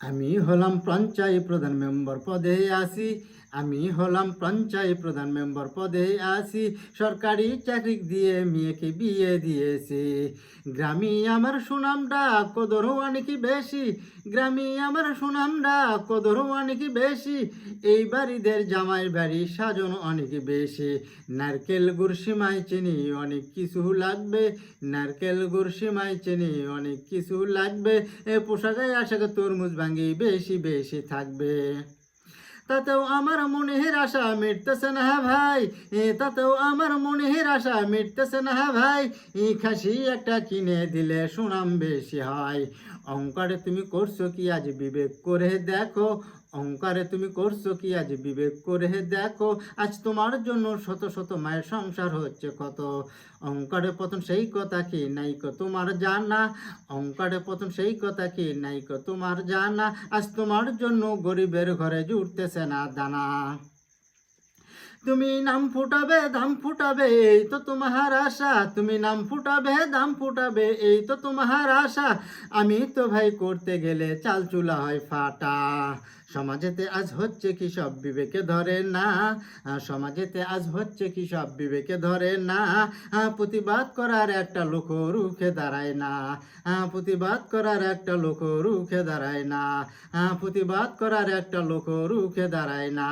আমি হলাম পঞ্চায়েত প্রধান মেম্বার পদে আসি আমি হলাম পঞ্চায়েত প্রধান মেম্বার পদে আসি সরকারি চাকরি দিয়ে মেয়েকে বিয়ে দিয়েছি। গ্রামে আমার সুনামটা কদরও অনেক বেশি? গ্রামে আমার সুনামটা কদরও অনেক বেশি? এই বাড়িদের জামাই বাড়ি সাজন অনেক বেশি। নারকেল গুড় সিমাই চিনি অনেক কিছু লাগবে। নারকেল গুড় সিমাই চিনি অনেক কিছু লাগবে। এ পোশাকে আশাকে তরমুজ ভাঙ্গি বেশি বেশি থাকবে। তাতেও আমার মনের আশা মিটতেছে না ভাই। তাতেও আমার মনের আশা মিটতেছে না ভাই। খাসি একটা কিনে দিলে সুনাম বেশি হয়। অঙ্কারে তুমি করছ কি আজ বিবেক করে দেখো। অঙ্কারে তুমি করছ কি? আজ বিবেক করে দেখো, আজ তোমার জন্য শত শত মায়ের সংসার হচ্ছে কত। অঙ্কারে পতন সেই কথা কি? নাইকো তোমার জানা। অঙ্কারে পতন সেই কথা কি? নাইকো তোমার জানা। আজ তোমার জন্য গরিবের ঘরে জুটতেছে না দানা। তুমি নাম ফুটাবে, দাম ফুটাবে, এই তো তোমার আশা। তুমি নাম ফুটাবে, দাম ফুটাবে, এই তো তোমার আশা। আমি তো ভাই করতে গেলে চাল চুলা হয় ফাটা। সমাজেতে আজ হচ্ছে কি সব বিবেকে ধরে না। সমাজেতে আজ হচ্ছে কি সব বিবেকে ধরে না। প্রতিবাদ করার একটা লোক রুখে দাঁড়ায় না। প্রতিবাদ করার একটা লোক রুখে দাঁড়ায় না। প্রতিবাদ করার একটা লোক রুখে দাঁড়ায় না।